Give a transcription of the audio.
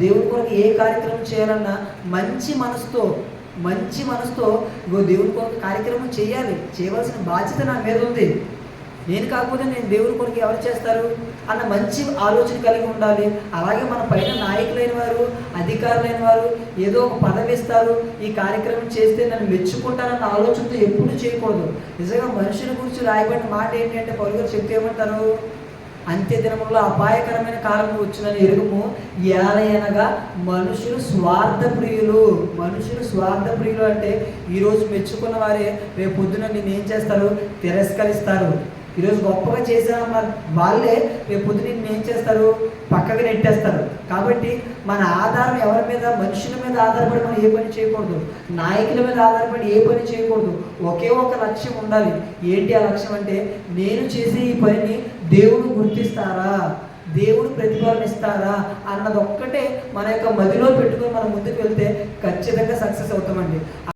దేవుని కొరకు ఏ కార్యక్రమం చేయాలన్నా మంచి మనసుతో మంచి మనసుతో ఇగో దేవుని కొరకు కార్యక్రమం చేయాలి. చేయవలసిన బాధ్యత నా మీద ఉంది. నేను కాకపోతే నేను దేవుని కొరకు ఎవరు చేస్తారు? అన్న మంచి ఆలోచన కలిగి ఉండాలి. అలాగే మన పైన నాయకులైన వారు అధికారులైన వారు ఏదో ఒక పదవి ఇస్తారు. ఈ కార్యక్రమం చేస్తే నన్ను మెచ్చుకుంటానన్న ఆలోచనతో ఎప్పుడు చేయకూడదు. నిజంగా మనుషుల గురించి రాయబడిన మాట ఏంటి అంటే పౌరు చెప్తే ఏమంటారు? అంత్య దినములో అపాయకరమైన కాలం వచ్చినని ఎరుగుము. ఏలయనగా మనుషులు స్వార్థ ప్రియులు మనుషులు స్వార్థ ప్రియులు అంటే ఈరోజు మెచ్చుకున్న వారే రేపు పొద్దున నేను ఏం చేస్తారు? తిరస్కరిస్తారు. ఈరోజు గొప్పగా చేసిన వాళ్ళే రేపు పొద్దున ఏం చేస్తారు? పక్కకి నెట్టేస్తారు. కాబట్టి మన ఆధారం ఎవరి మీద? మనుషుల మీద ఆధారపడి మనం ఏ పని చేయకూడదు. నాయకుల మీద ఆధారపడి ఏ పని చేయకూడదు. ఒకే ఒక లక్ష్యం ఉండాలి. ఏంటి ఆ లక్ష్యం అంటే నేను చేసే ఈ పనిని దేవుడు గుర్తిస్తారా? దేవుడు ప్రతిఫలం ఇస్తారా అన్నది ఒక్కటే మన యొక్క మదిలో పెట్టుకొని మనం ముందుకు వెళ్తే ఖచ్చితంగా సక్సెస్ అవుతామండి.